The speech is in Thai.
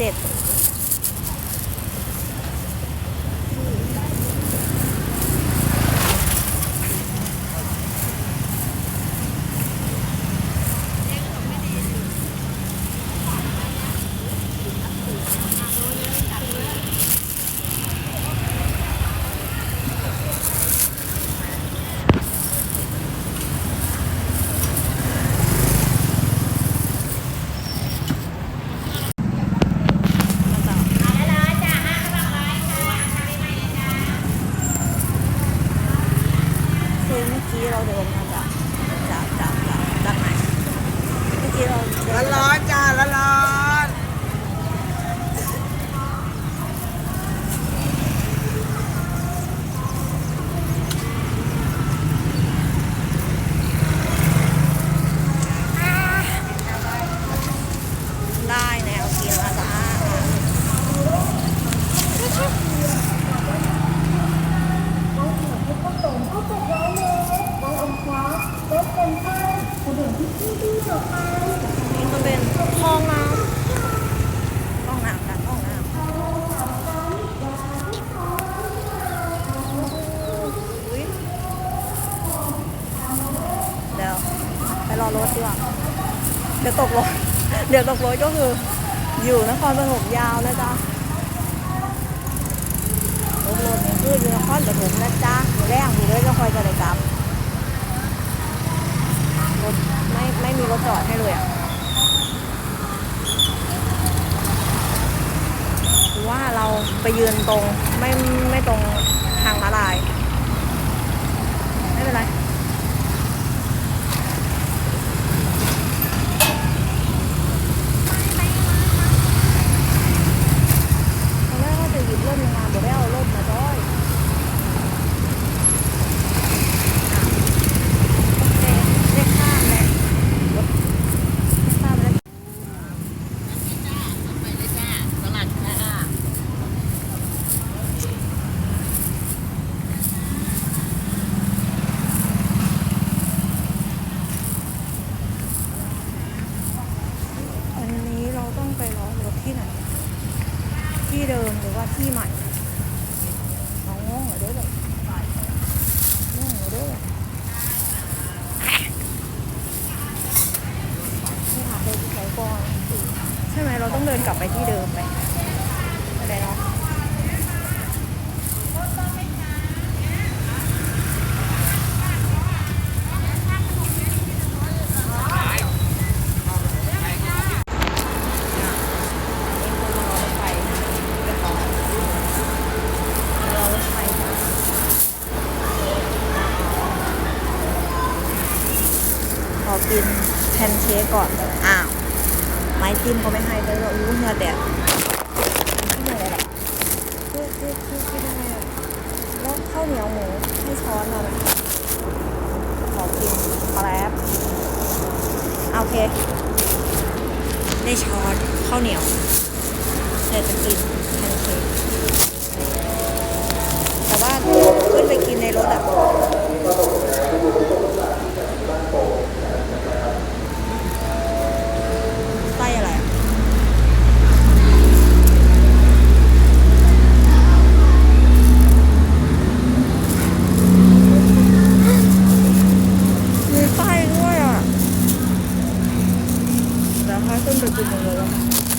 เจ็ด คือเมื่อกี้เราเดินมาจากจากจากจากจากไหนเมื่อกี้เราเดินร้อนจ้าร้อนได้แนวกินมาจ้านี่ก็เป็นห้องน้ำห้องน้ำกันห้องน้ำอุ๊ยเดี๋ยวไป รถดีกว่าเดี๋ยวตกรถ เดี๋ยวตกรถก็คือ อยู่นครปฐมยาวนะจ๊ะรถรถนี่คืออยู่นครปฐมนะจ๊ะอยู่แรกอยู่เลยก็คอยจะได้กลับรถไม่ไม่มีรถจอดให้เลยอะหรือว่าเราไปยืนตรงไม่ไม่ตรงมาลาย ไม่เป็นไร ตอนแรกว่าจะหยิบร่มลงมาบอกได้เอาร่มมาด้วยโอเคได้ข้ามแล้วรถข้ามแล้ว ๆไปเลยจ้าตลาดจ้า วันนี้เราต้องไปรอรถที่ไหน ที่เดิมหรือ ว่าที่ใหม่เอางงเหรอเด้อเลยงงเหรอเด้อที่หาไปที่ไหนก่อนใช่ไหมเราต้องเดินกลับไปที่เดิมไปอะไรเนาะ แพนเค้กก่อน อ้าว ไม้ติ้มก็ไม่ให้ไปแล้วอู้เงือแดดแล้วข้าวเหนียวหมูให้ช้อนเราไหมขอกินแป๊บโอเค ได้ช้อนข้าวเหนียวเดี๋ยวจะกินแพนเค้กแต่ว่าขึ้นไปกินในรถอะ Dalawa.